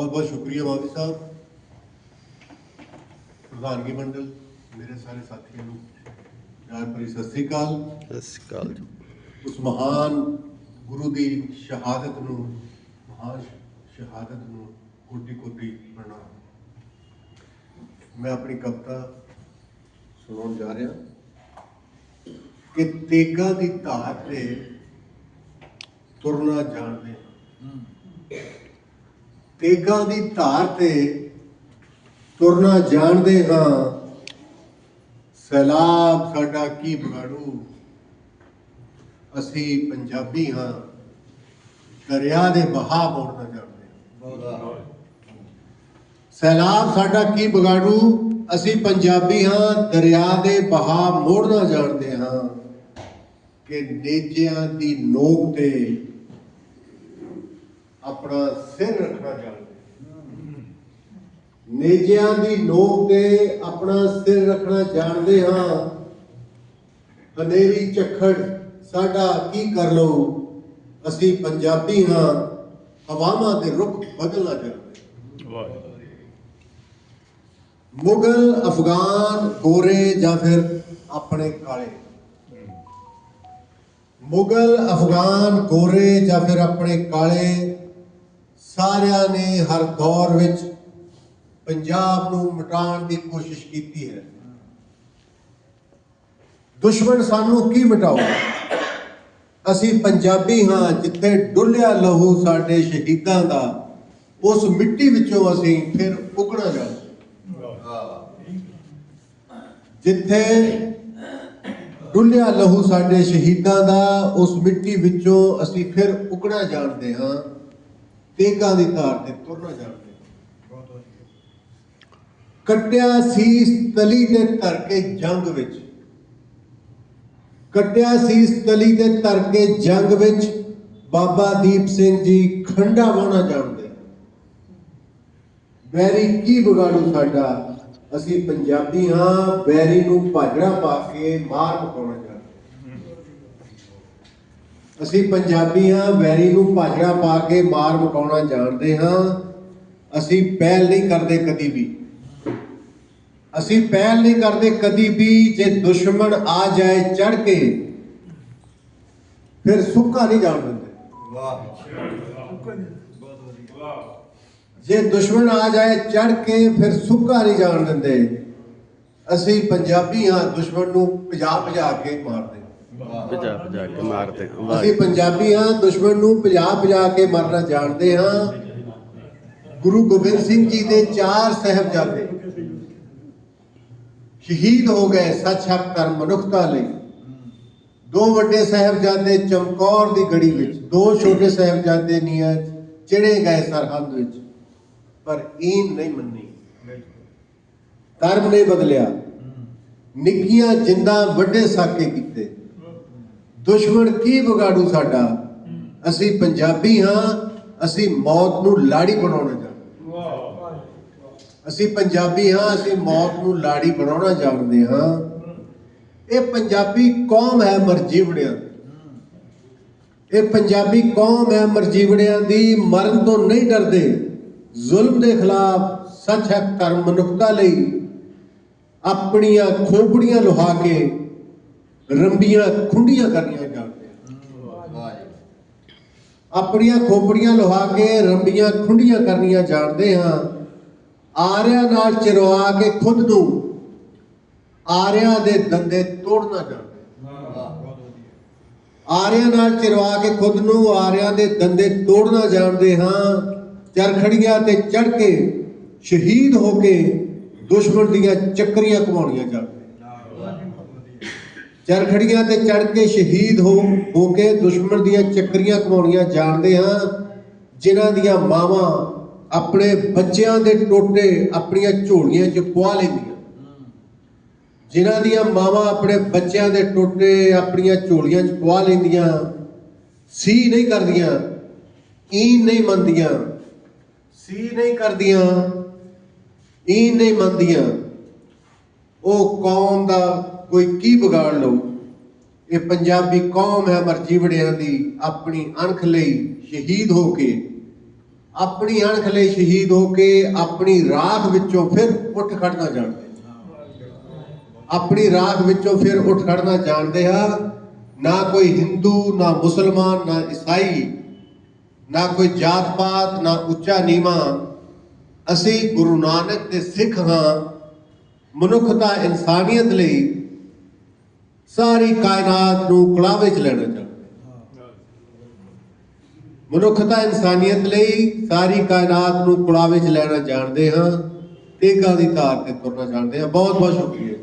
ਬਹੁਤ ਬਹੁਤ ਸ਼ੁਕਰੀਆ ਮੋਦੀ ਸਾਹਿਬ। ਪ੍ਰਧਾਨਗੀ ਮੰਡਲ ਮੇਰੇ ਸਾਰੇ ਸਾਥੀਆਂ ਨੂੰ ਪਿਆਰ ਭਰੀ ਸਤਿ ਸ੍ਰੀ ਅਕਾਲ। ਸਤਿ ਸ਼੍ਰੀ ਅਕਾਲ ਜੀ। ਉਸ ਮਹਾਨ ਗੁਰੂ ਦੀ ਸ਼ਹਾਦਤ ਨੂੰ ਮਹਾਨ ਸ਼ਹਾਦਤ ਨੂੰ ਕੋਟੀ ਕੋਟੀ ਪ੍ਰਣਾਮ। ਮੈਂ ਆਪਣੀ ਕਵਿਤਾ ਸੁਣਾਉਣ ਜਾ ਰਿਹਾ। ਕਿ ਤੇਗਾ ਦੀ ਧਾਰ ਤੇ ਤੁਰਨਾ ਜਾਣਦੇ ਹਾਂ। ਤੇਗਾ ਦੀ ਧਾਰ ਤੇ ਤੁਰਨਾ ਜਾਣਦੇ ਹਾਂ। ਸੈਲਾਬ ਸਾਡਾ ਕੀ ਬਗਾੜੂ ਅਸੀਂ ਪੰਜਾਬੀ ਹਾਂ। ਦਰਿਆ ਦੇ ਬਹਾਅ ਮੋੜਨਾ ਜਾਣਦੇ। ਹਾਂ ਸੈਲਾਬ ਸਾਡਾ ਕੀ ਬਗਾੜੂ ਅਸੀਂ ਪੰਜਾਬੀ ਹਾਂ, ਦਰਿਆ ਦੇ ਬਹਾਅ ਮੋੜਨਾ ਜਾਣਦੇ ਹਾਂ। ਕਿ ਨੇਜਿਆਂ ਦੀ ਨੋਕ ਤੇ ਆਪਣਾ ਸਿਰ ਰੱਖਣਾ ਜਾਣਦੇ ਹਾਂ ਨੇਜਿਆਂ ਦੀ ਨੋਕ ਤੇ ਆਪਣਾ ਸਿਰ ਰੱਖਣਾ ਜਾਣਦੇ ਹਾਂ। ਹਨੇਰੀ ਝੱਖੜ, ਸਾਡਾ ਕੀ ਕਰ ਲਓ ਅਸੀਂ ਪੰਜਾਬੀ ਹਾਂ, ਹਵਾਵਾਂ ਦੇ ਰੁਖ ਬਦਲਣਾ ਜਾਣਦੇ ਮੁਗਲ, ਅਫਗਾਨ, ਗੋਰੇ ਜਾਂ ਫਿਰ ਆਪਣੇ ਕਾਲੇ। ਮੁਗਲ, ਅਫਗਾਨ, ਗੋਰੇ ਜਾਂ ਫਿਰ ਆਪਣੇ ਕਾਲੇ ਸਾਰਿਆਂ ਨੇ ਹਰ ਦੌਰ ਵਿੱਚ ਪੰਜਾਬ ਨੂੰ ਮਿਟਾਉਣ ਦੀ ਕੋਸ਼ਿਸ਼ ਕੀਤੀ ਹੈ। ਦੁਸ਼ਮਣ ਸਾਨੂੰ ਕੀ ਮਿਟਾਓ ਅਸੀਂ ਪੰਜਾਬੀ ਹਾਂ, ਜਿੱਥੇ ਡੁੱਲਿਆ ਲਹੂ ਸਾਡੇ ਸ਼ਹੀਦਾਂ ਦਾ, ਉਸ ਮਿੱਟੀ ਵਿੱਚੋਂ ਅਸੀਂ ਫਿਰ ਉਗਣਾ ਜਾਣਾ ਜਿੱਥੇ ਡੁੱਲਿਆ ਲਹੂ ਸਾਡੇ ਸ਼ਹੀਦਾਂ ਦਾ, ਉਸ ਮਿੱਟੀ ਵਿੱਚੋਂ ਅਸੀਂ ਫਿਰ ਉਗਣਾ ਜਾਣਦੇ ਹਾਂ। ਤੇਗਾ ਦੀ ਧਾਰ ਤੇ ਤੁਰਨਾ ਜਾਣਦੇ ਕੱਟਿਆ ਸੀਸ ਤਲੀ ਤੇ ਧਰ ਕੇ ਜੰਗ ਵਿੱਚ। ਕੱਟਿਆ ਸੀਸ ਤਲੀ ਤੇ ਧਰ ਕੇ ਜੰਗ ਵਿੱਚ ਬਾਬਾ ਦੀਪ ਸਿੰਘ ਜੀ ਖੰਡਾ ਵਾਣਾ ਜਾਣਦੇ ਬੈਰੀ ਕੀ ਵਿਗਾੜੂ ਸਾਡਾ? ਅਸੀਂ ਪੰਜਾਬੀ ਹਾਂ, ਬੈਰੀ ਨੂੰ ਭਾਜੜਾ ਪਾ ਕੇ ਮਾਰ ਪਕਾਉਣਾ ਚਾਹੁੰਦੇ ਅਸੀਂ ਪੰਜਾਬੀ ਹਾਂ ਵੈਰੀ ਨੂੰ ਭਾਜੜਾ ਪਾ ਕੇ ਮਾਰ ਮਕਾਉਣਾ ਜਾਣਦੇ ਹਾਂ। ਅਸੀਂ ਪਹਿਲ ਨਹੀਂ ਕਰਦੇ ਕਦੀ ਵੀ। ਅਸੀਂ ਪਹਿਲ ਨਹੀਂ ਕਰਦੇ ਕਦੀ ਵੀ ਜੇ ਦੁਸ਼ਮਣ ਆ ਜਾਏ ਚੜ ਕੇ। ਫਿਰ ਸੁੱਕਾ ਨਹੀਂ ਜਾਣ ਦਿੰਦੇ। ਜੇ ਦੁਸ਼ਮਣ ਆ ਜਾਏ ਚੜ ਕੇ ਫਿਰ ਸੁੱਕਾ ਨਹੀਂ ਜਾਣ ਦਿੰਦੇ। ਅਸੀਂ ਪੰਜਾਬੀ ਹਾਂ ਦੁਸ਼ਮਣ ਨੂੰ ਭਜਾ ਭਜਾ ਕੇ ਮਾਰਦੇ ਭਜਾ ਭਜਾ ਕੇ। ਮਾਰਦੇ ਹਾਂ। ਅਸੀਂ ਪੰਜਾਬੀ ਹਾਂ ਦੁਸ਼ਮਣ ਨੂੰ ਭਜਾ ਭਜਾ ਕੇ ਮਾਰਨਾ ਜਾਣਦੇ ਹਾਂ। ਗੁਰੂ ਗੋਬਿੰਦ ਸਿੰਘ ਜੀ ਦੇ ਚਾਰ ਸਹਿਬਜ਼ਾਦੇ ਸ਼ਹੀਦ ਹੋ ਗਏ ਸੱਚ ਹੱਕ ਧਰਮ ਮਨੁੱਖਤਾ ਲਈ। ਦੋ ਵੱਡੇ ਸਹਿਬਜ਼ਾਦੇ ਚਮਕੌਰ ਦੀ ਗੜੀ ਵਿੱਚ ਦੋ ਛੋਟੇ ਸਹਿਬਜ਼ਾਦੇ ਨੀਆਂ ਚਿੜੇ ਗਏ ਸਰਹੰਦ ਵਿੱਚ। ਪਰ ਈਨ ਨਹੀਂ ਮੰਨੀ। ਧਰਮ ਨਹੀਂ ਬਦਲਿਆ। ਨਿੱਕੀਆਂ ਜਿੰਦਾਂ ਵੱਡੇ ਸਾਕੇ ਕੀਤੇ। ਦੁਸ਼ਮਣ ਕੀ ਵਿਗਾੜੂ ਸਾਡਾ? ਅਸੀਂ ਪੰਜਾਬੀ ਹਾਂ ਅਸੀਂ ਮੌਤ ਨੂੰ ਲਾੜੀ ਬਣਾਉਣਾ ਜਾਣਦੇ ਅਸੀਂ ਪੰਜਾਬੀ ਹਾਂ ਅਸੀਂ ਮੌਤ ਨੂੰ ਲਾੜੀ ਬਣਾਉਣਾ ਜਾਣਦੇ ਹਾਂ। ਇਹ ਪੰਜਾਬੀ ਕੌਮ ਹੈ ਮਰਜੀਵੜਿਆਂ ਇਹ ਪੰਜਾਬੀ ਕੌਮ ਹੈ ਮਰਜੀਵੜਿਆਂ ਦੀ। ਮਰਨ ਤੋਂ ਨਹੀਂ ਡਰਦੇ। ਜ਼ੁਲਮ ਦੇ ਖਿਲਾਫ ਸੱਚ ਹੈ ਧਰਮ ਮਨੁੱਖਤਾ ਲਈ। ਆਪਣੀਆਂ ਖੋਪੜੀਆਂ ਲੁਹਾ ਕੇ ਰੰਬੀਆਂ ਖੁੰਡੀਆਂ ਕਰਨੀਆਂ ਜਾਣਦੇ ਹਾਂ ਆਪਣੀਆਂ ਖੋਪੜੀਆਂ ਲੁਹਾ ਕੇ ਰੰਬੀਆਂ ਖੁੰਡੀਆਂ ਕਰਨੀਆਂ ਜਾਣਦੇ ਹਾਂ। ਆਰਿਆਂ ਨਾਲ ਚਿਰਵਾ ਕੇ ਖੁਦ ਨੂੰ ਆਰਿਆਂ ਦੇ ਦੰਦੇ ਤੋੜਨਾ ਜਾਣਦੇ। ਆਰਿਆਂ ਨਾਲ ਚਿਰਵਾ ਕੇ ਖੁਦ ਨੂੰ ਆਰਿਆਂ ਦੇ ਦੰਦੇ ਤੋੜਨਾ ਜਾਣਦੇ ਹਾਂ। ਚਰਖੜੀਆਂ ਤੇ ਚੜ ਕੇ ਸ਼ਹੀਦ ਹੋ ਕੇ ਦੁਸ਼ਮਣ ਦੀਆਂ ਚੱਕਰੀਆਂ ਘੁਮਾਉਣੀਆਂ ਜਾਣਦੇ। ਚਰਖੜੀਆਂ ਤੇ ਚੜ ਕੇ ਸ਼ਹੀਦ ਹੋ ਹੋ ਕੇ ਦੁਸ਼ਮਣ ਦੀਆਂ ਚੱਕਰੀਆਂ ਕਮਾਉਣੀਆਂ ਜਾਣਦੇ ਹਾਂ, ਜਿਨ੍ਹਾਂ ਦੀਆਂ ਮਾਵਾਂ ਆਪਣੇ ਬੱਚਿਆਂ ਦੇ ਟੋਟੇ ਆਪਣੀਆਂ ਝੋਲੀਆਂ 'ਚ ਪਵਾ ਲੈਂਦੀਆਂ। ਜਿਨ੍ਹਾਂ ਦੀਆਂ ਮਾਵਾਂ ਆਪਣੇ ਬੱਚਿਆਂ ਦੇ ਟੋਟੇ ਆਪਣੀਆਂ ਝੋਲੀਆਂ 'ਚ ਪਵਾ ਲੈਂਦੀਆਂ ਸੀ ਨਹੀਂ ਕਰਦੀਆਂ ਈ ਨਹੀਂ ਮੰਨਦੀਆਂ ਸੀ ਨਹੀਂ ਕਰਦੀਆਂ ਈ ਨਹੀਂ ਮੰਨਦੀਆਂ। ਉਹ ਕੌਮ ਦਾ ਕੋਈ ਕੀ ਵਿਗਾੜ ਲਊ, ਇਹ ਪੰਜਾਬੀ ਕੌਮ ਹੈ ਮਰਜੀਵੜਿਆਂ ਦੀ, ਆਪਣੀ ਅਣਖ ਲਈ ਸ਼ਹੀਦ ਹੋ ਕੇ। ਆਪਣੀ ਅਣਖ ਲਈ ਸ਼ਹੀਦ ਹੋ ਕੇ ਆਪਣੀ ਰਾਖ ਵਿੱਚੋਂ ਫਿਰ ਉੱਠ ਖੜਨਾ ਜਾਣਦੇ ਆਪਣੀ ਰਾਖ ਵਿੱਚੋਂ ਫਿਰ ਉੱਠ ਖੜਨਾ ਜਾਣਦੇ ਆ। ਨਾ ਕੋਈ ਹਿੰਦੂ, ਨਾ ਮੁਸਲਮਾਨ, ਨਾ ਈਸਾਈ, ਨਾ ਕੋਈ ਜਾਤ ਪਾਤ ਨਾ ਉੱਚਾ ਨੀਵਾਂ। ਅਸੀਂ ਗੁਰੂ ਨਾਨਕ ਦੇ ਸਿੱਖ ਹਾਂ। ਮਨੁੱਖਤਾ ਇਨਸਾਨੀਅਤ ਲਈ ਸਾਰੀ ਕਾਇਨਾਤ ਨੂੰ ਕਲਾਵੇ ਚ ਲੈਣਾ ਚਾਹੁੰਦੇ। ਮਨੁੱਖਤਾ ਇਨਸਾਨੀਅਤ ਲਈ ਸਾਰੀ ਕਾਇਨਾਤ ਨੂੰ ਕੁਲਾਵੇ ਚ ਲੈਣਾ ਜਾਣਦੇ ਹਾਂ ਤੇ ਗੱਲ ਦੀ ਧਾਰ ਤੇ ਤੁਰਨਾ ਜਾਣਦੇ ਹਾਂ। ਬਹੁਤ ਬਹੁਤ ਸ਼ੁਕਰੀਆ।